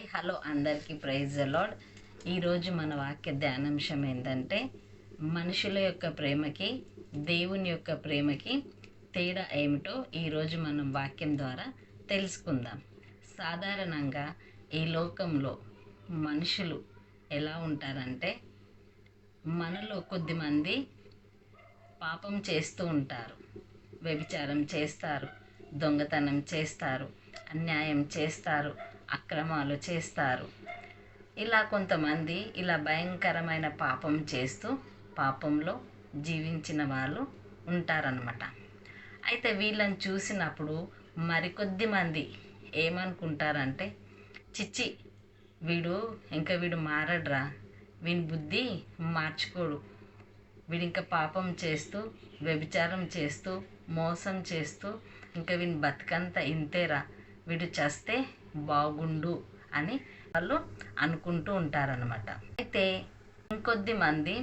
Hi hello అందరికీ praise అలాడ్ ఈరోజు మన వాక్య ధ్యానాంశం ఏంటంటే మనుషుల యొక్క ప్రేమకి దేవుని యొక్క ప్రేమకి తేడా ఏమిటో ఈరోజు మనం వాక్యం ద్వారా తెలుసుకుందాం. సాధారణంగా ఈ లోకంలో మనుషులు ఎలా ఉంటారంటే మనలో కొద్దిమంది పాపం చేస్తూ ఉంటారు. వ్యభిచారం చేస్తారు దొంగతనం చేస్తారు అన్యాయం చేస్తారు అక్రమాలు చేస్తారు. ఇలా కొంతమంది ఇలా భయంకరమైన పాపం చేస్తూ పాపంలో జీవించిన వాళ్ళు ఉంటారనమాట అయితే వీళ్ళని చూసినప్పుడు మరికొద్ది మంది ఏమనుకుంటారంటే చిచ్చి వీడు ఇంకా వీడు మారడ్రా. వీని బుద్ధి మార్చుకోడు. వీడు ఇంకా పాపం చేస్తూ వ్యభిచారం చేస్తూ మోసం చేస్తూ ఇంకా వీని బతుకంతా ఇంతేరా. వీడు చస్తే బాగుండు అని వాళ్ళు అనుకుంటూ ఉంటారనమాట అయితే ఇంకొద్ది మంది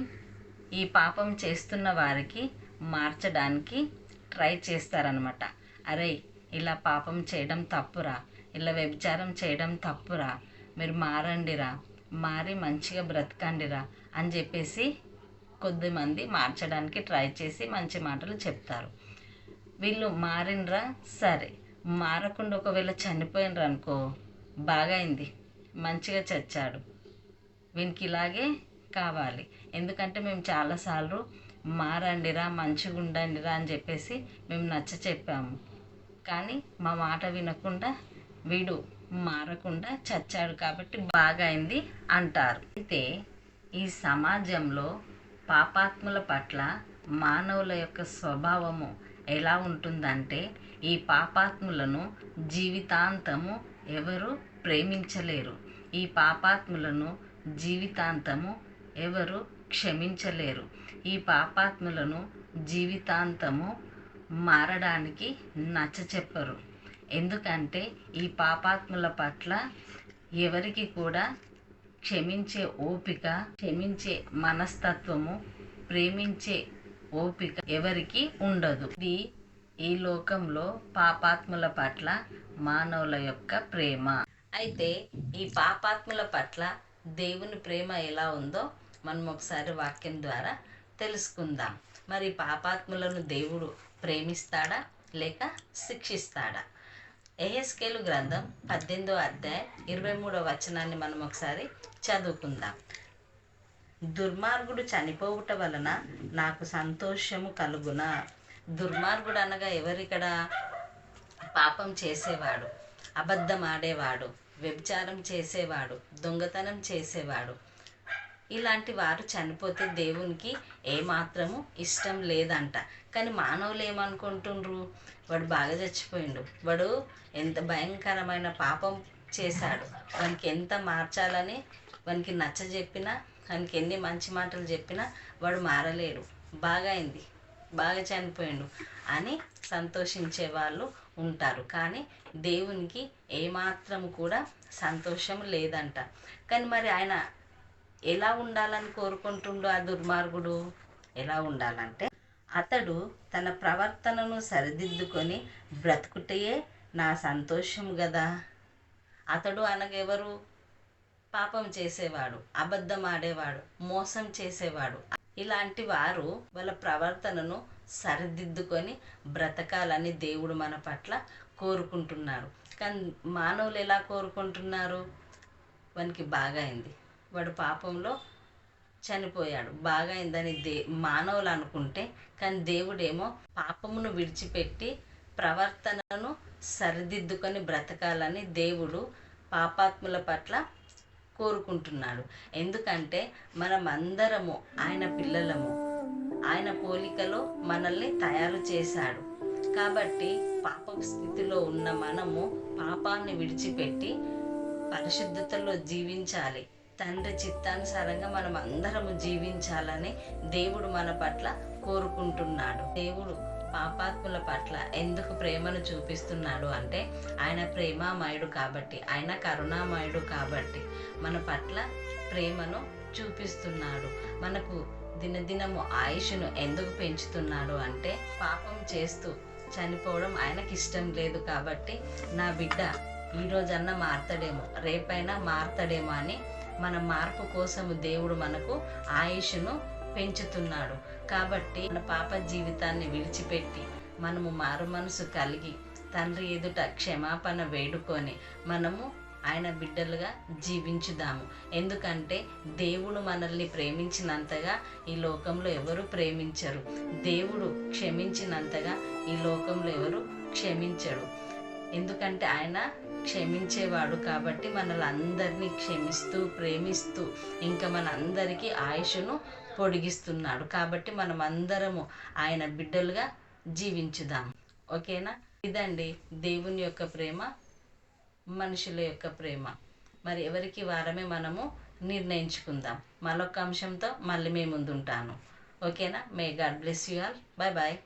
ఈ పాపం చేస్తున్న వారికి మార్చడానికి ట్రై చేస్తారనమాట అరే ఇలా పాపం చేయడం తప్పురా ఇలా వ్యభిచారం చేయడం తప్పురా మీరు మారండిరా మారి మంచిగా బ్రతకండిరా అని చెప్పేసి కొద్దిమంది మార్చడానికి ట్రై చేసి మంచి మాటలు చెప్తారు. వీళ్ళు మారినరా సరే. మారకుండా ఒకవేళ చనిపోయినరు అనుకో బాగా అయింది మంచిగా చచ్చాడు. వీనికి ఇలాగే కావాలి. ఎందుకంటే మేము చాలాసార్లు మారండిరా మంచిగా ఉండండిరా అని చెప్పేసి మేము నచ్చ చెప్పాము. కానీ మా మాట వినకుండా వీడు మారకుండా చచ్చాడు కాబట్టి బాగా అయింది అంటారు. అయితే ఈ సమాజంలో పాపాత్ముల పట్ల మానవుల యొక్క స్వభావము ఎలా ఉంటుందంటే ఈ పాపాత్ములను జీవితాంతము ఎవరు ప్రేమించలేరు. ఈ పాపాత్ములను జీవితాంతము ఎవరు క్షమించలేరు. ఈ పాపాత్ములను జీవితాంతము మారడానికి నచ్చ చెప్పరు. ఎందుకంటే ఈ పాపాత్ముల పట్ల ఎవరికి కూడా క్షమించే ఓపిక క్షమించే మనస్తత్వము ప్రేమించే ఓపిక ఎవరికి ఉండదు. ఇది ఈ లోకంలో పాపాత్ముల పట్ల మానవుల యొక్క ప్రేమ. అయితే ఈ పాపాత్ముల పట్ల దేవుని ప్రేమ ఎలా ఉందో మనం ఒకసారి వాక్యం ద్వారా తెలుసుకుందాం. మరి పాపాత్ములను దేవుడు ప్రేమిస్తాడా లేక శిక్షిస్తాడా? ఎహెస్కేలు గ్రంథం పద్దెనిమిదో అధ్యాయం ఇరవై మూడో వచనాన్ని మనం ఒకసారి చదువుకుందాం. దుర్మార్గుడు చనిపోవుట వలన నాకు సంతోషము కలుగున. దుర్మార్గుడు అనగా ఎవరిక్కడ పాపం చేసేవాడు? అబద్ధం ఆడేవాడు వ్యభిచారం చేసేవాడు? దొంగతనం చేసేవాడు? ఇలాంటి వారు చనిపోతే దేవునికి ఏమాత్రము ఇష్టం లేదంట. కానీ మానవులు ఏమనుకుంటుండ్రు? వాడు బాగా చచ్చిపోయిండు. వాడు ఎంత భయంకరమైన పాపం చేశాడు. వానికి ఎంత మార్చాలని వానికి నచ్చ చెప్పినా ఎన్ని మంచి మాటలు చెప్పినా వాడు మారలేడు. బాగా అయింది బాగా చనిపోయిండు అని సంతోషించే వాళ్ళు ఉంటారు. కానీ దేవునికి ఏమాత్రం కూడా సంతోషం లేదంట. కానీ మరి ఆయన ఎలా ఉండాలని కోరుకుంటుండో ఆ దుర్మార్గుడు? ఎలా ఉండాలంటే అతడు తన ప్రవర్తనను సరిదిద్దుకొని బ్రతుకుటయే నా సంతోషం కదా అతడు అనగెవరు? పాపం చేసేవాడు అబద్ధం ఆడేవాడు మోసం చేసేవాడు. ఇలాంటి వారు వాళ్ళ ప్రవర్తనను సరిదిద్దుకొని బ్రతకాలని దేవుడు మన పట్ల కోరుకుంటున్నాడు కానీ మానవులు ఎలా కోరుకుంటున్నారు? వానికి బాగా అయింది వాడు పాపంలో చనిపోయాడు. బాగా దే మానవులు అనుకుంటే కానీ దేవుడేమో పాపమును విడిచిపెట్టి ప్రవర్తనను సరిదిద్దుకొని బ్రతకాలని దేవుడు పాపాత్ముల పట్ల కోరుకుంటున్నాడు. ఎందుకంటే మనం అందరము ఆయన పిల్లలము. ఆయన పోలికలో మనల్ని తయారు చేశాడు. కాబట్టి పాప స్థితిలో ఉన్న మనము పాపాన్ని విడిచిపెట్టి పరిశుద్ధతలో జీవించాలి. తండ్రి చిత్తానుసారంగా మనం అందరము జీవించాలని దేవుడు మన పట్ల కోరుకుంటున్నాడు. దేవుడు పాపాత్ముల పట్ల ఎందుకు ప్రేమను చూపిస్తున్నాడు అంటే ఆయన ప్రేమామయుడు కాబట్టి ఆయన కరుణామయుడు కాబట్టి మన పట్ల ప్రేమను చూపిస్తున్నాడు. మనకు దినదినము ఆయుష్ను ఎందుకు పెంచుతున్నాడు అంటే పాపం చేస్తూ చనిపోవడం ఆయనకి ఇష్టం లేదు కాబట్టి నా బిడ్డ ఈ రోజన్నా మారతాడేమో రేపైనా మారతాడేమో అని మన మార్పు కోసము దేవుడు మనకు ఆయుష్ను పెంచుతున్నాడు. కాబట్టి మన పాప జీవితాన్ని విడిచిపెట్టి మనము మారు మనసు కలిగి తండ్రి ఎదుట క్షమాపణ వేడుకొని మనము ఆయన బిడ్డలుగా జీవించుదాము. ఎందుకంటే దేవుడు మనల్ని ప్రేమించినంతగా ఈ లోకంలో ఎవరు ప్రేమించరు. దేవుడు క్షమించినంతగా ఈ లోకంలో ఎవరు క్షమించడు ఎందుకంటే ఆయన క్షమించేవాడు కాబట్టి మనలందరినీ క్షమిస్తూ ప్రేమిస్తూ ఇంకా మన అందరికీ ఆయుష్ను పొడిగిస్తున్నాడు. కాబట్టి మనం అందరము ఆయన బిడ్డలుగా జీవించుదాం. ఓకేనా? ఇదండి దేవుని యొక్క ప్రేమ మనుషుల యొక్క ప్రేమ. మరి ఎవరికి వారమే మనము నిర్ణయించుకుందాం. మరొక అంశంతో మళ్ళీ మీ ముందుంటాను. ఓకేనా? May god bless you all bye bye